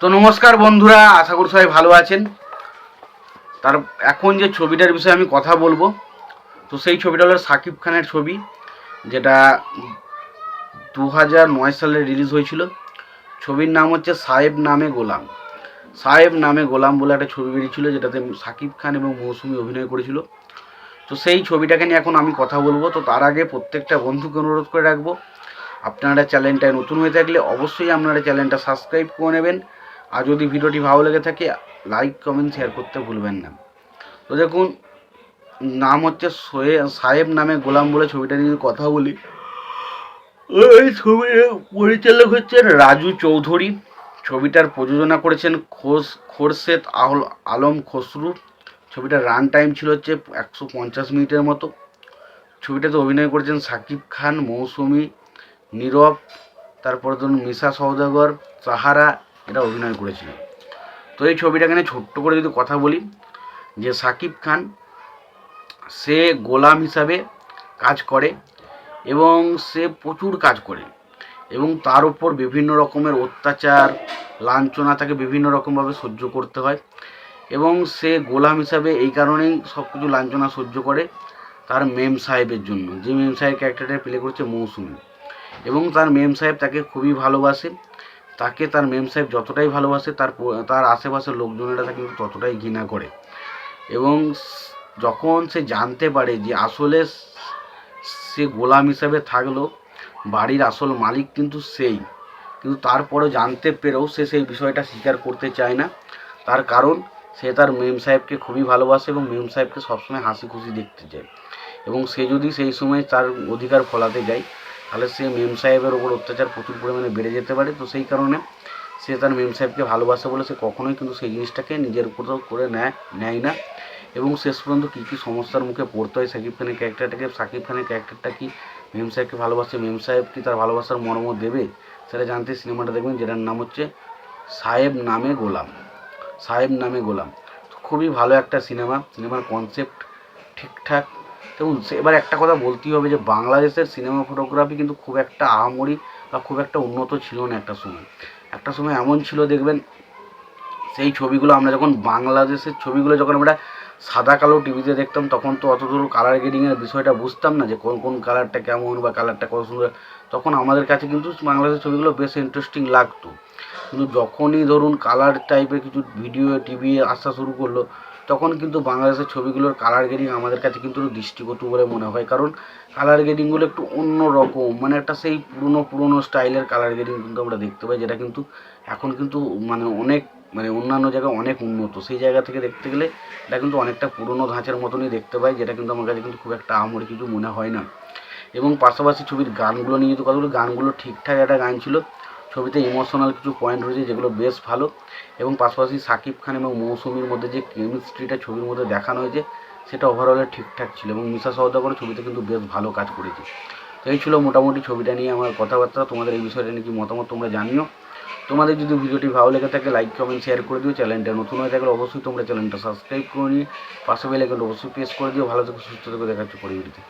তো নমস্কার বন্ধুরা, আশা করি সবাই ভালো আছেন। তার এখন যে ছবিটার বিষয়ে আমি কথা বলব, তো সেই ছবিটা হলো সাকিব খানের ছবি, যেটা দু হাজার নয় সালে রিলিজ হয়েছিল। ছবির নাম হচ্ছে সাহেব নামে গোলাম। সাহেব নামে গোলাম বলে একটা ছবি বেরিয়েছিল, যেটাতে সাকিব খান এবং মৌসুমি অভিনয় করেছিল। তো সেই ছবিটাকে নিয়ে এখন আমি কথা বলব। তো তার আগে প্রত্যেকটা বন্ধুকে অনুরোধ করে রাখব, আপনারা চ্যানেলটায় নতুন হয়ে থাকলে অবশ্যই আপনারা চ্যানেলটা সাবস্ক্রাইব করে নেবেন। আর যদি ভিডিওটি ভালো লেগে থাকে লাইক কমেন্ট শেয়ার করতে ভুলবেন না। তো দেখুন, নাম হচ্ছে সোয়ে সাহেব নামে গোলাম বলে ছবিটা নিয়ে কথা বলি, এই ছবির পরিচালক হচ্ছেন রাজু চৌধুরী। ছবিটার প্রযোজনা করেছেন খোস খোরশেদ আহল আলম খসরু। ছবিটার রান টাইম ছিল হচ্ছে একশো পঞ্চাশ মিনিটের মতো। ছবিটাতে অভিনয় করেছেন সাকিব খান, মৌসুমি, নীরব, তারপরে ধরুন মিশা সওদাগর, সাহারা এরা অভিনয় করেছিল তো এই ছবিটাকে নিয়ে ছোট্ট করে যদি কথা বলি, যে সাকিব খান, সে গোলাম হিসাবে কাজ করে এবং সে প্রচুর কাজ করে এবং তার উপর বিভিন্ন রকমের অত্যাচার, লাঞ্ছনা তাকে বিভিন্ন রকমভাবে সহ্য করতে হয় এবং সে গোলাম হিসাবে এই কারণেই সব কিছু লাঞ্ছনা সহ্য করে তার মেম সাহেবের জন্য। যে মেম সাহেব ক্যারেক্টারটা প্লে করছে মৌসুমি এবং তার মেম সাহেব তাকে খুবই ভালোবাসে। তাকে তার মেম সাহেব যতটাই ভালোবাসে, তার তার আশেপাশের লোকজনেরা তাকে কিন্তু ততটাই ঘৃণা করে। এবং যখন সে জানতে পারে যে আসলে সে গোলাম হিসাবে থাকল, বাড়ির আসল মালিক কিন্তু সেই। কিন্তু তারপরে জানতে পেরেও সে সেই বিষয়টা স্বীকার করতে চায় না। তার কারণ, সে তার মেম সাহেবকে খুবই ভালোবাসে এবং মেম সাহেবকে সবসময় হাসি খুশি দেখতে চায়। এবং সে যদি সেই সময় তার অধিকার ফলাতে যায় তাহলে সে মেম সাহেবের ওপর অত্যাচার প্রচুর পরিমাণে বেড়ে যেতে পারে, তো সেই কারণে সে তার মেম সাহেবকে ভালোবাসে বলে সে কখনোই কিন্তু সেই জিনিসটাকে নিজের উপর করে নেয় নেয় না। এবং শেষ পর্যন্ত কী কী সমস্যার মুখে পড়তে হয়, সাকিব খানের ক্যারেক্টারটাকে সাকিব খানের ক্যারেক্টারটা কি মেম সাহেবকে ভালোবাসে, মেম সাহেব কি তার ভালোবাসার মর্ম দেবে? সেটা জানতে সিনেমাটা দেখবেন, যেটার নাম হচ্ছে সাহেব নামে গোলাম, সাহেব নামে গোলাম। খুবই ভালো একটা সিনেমা, সিনেমার কনসেপ্ট ঠিকঠাক। সে- এবার একটা কথা বলতেই হবে যে, বাংলাদেশের সিনেমা ফটোগ্রাফি কিন্তু খুব একটা আহামরি বা খুব একটা উন্নত ছিল না একটা সময়। একটা সময় এমন ছিল, দেখবেন, সেই ছবিগুলো আমরা যখন বাংলাদেশের ছবিগুলো যখন আমরা সাদা কালো টিভিতে দেখতাম, তখন তো অত দূর কালার গ্রেডিংয়ের বিষয়টা বুঝতাম না যে, কোন কোন কালারটা কেমন বা কালারটা কত সুন্দর। তখন আমাদের কাছে কিন্তু বাংলাদেশের ছবিগুলো বেশ ইন্টারেস্টিং লাগতো। কিন্তু যখনই ধরুন কালার টাইপের কিছু ভিডিও টিভি আসা শুরু করল তখন কিন্তু বাংলাদেশের ছবিগুলোর কালার গ্রেডিং আমাদের কাছে কিন্তু দৃষ্টিকটু বলে মনে হয়। কারণ কালার গ্রেডিংগুলো একটু অন্য রকম মানে একটা সেই পুরনো পুরনো স্টাইলের কালার গ্রেডিং কিন্তু আমরা দেখতে পাই, যেটা কিন্তু এখন কিন্তু মানে অনেক মানে অন্যান্য জায়গায় অনেক উন্নত। সেই জায়গা থেকে দেখতে গেলে এটা কিন্তু অনেকটা পুরনো ধাঁচের মতনই দেখতে পাই, যেটা কিন্তু আমার কাছে কিন্তু খুব একটা আমরি কিছু মনে হয় না। এবং পাশাপাশি ছবির গানগুলো নিয়ে যদি কথা বলি, গানগুলো ঠিকঠাক একটা গান ছিল। ছবিতে ইমোশনাল কিছু পয়েন্ট রয়েছে যেগুলো বেশ ভালো এবং পাশাপাশি সাকিব খান এবং মৌসুমীর মধ্যে যে কেমিস্ট্রিটা ছবির মধ্যে দেখানো হয়েছে, সেটা ওভারঅলে ঠিকঠাক ছিল এবং মিশা সওদাগর ছবিতে কিন্তু বেশ ভালো কাজ করেছে। তো এই ছিল মোটামুটি ছবিটা নিয়ে আমার কথাবার্তা। তোমাদের এই বিষয়টা নিয়ে কি মতামত তোমরা জানিও। তোমাদের যদি ভিডিওটি ভালো লেগে থাকে লাইক কমেন্ট শেয়ার করে দিও। চ্যানেলটা নতুন হয়ে থাকলে অবশ্যই তোমরা চ্যানেলটা সাবস্ক্রাইব করে নিয়ে পাশে বেল আইকনটা অবশ্যই প্রেস করে দিও। ভালো থেকে, সুস্থ থেকে দেখাচ্ছ পরিবর্তিতে।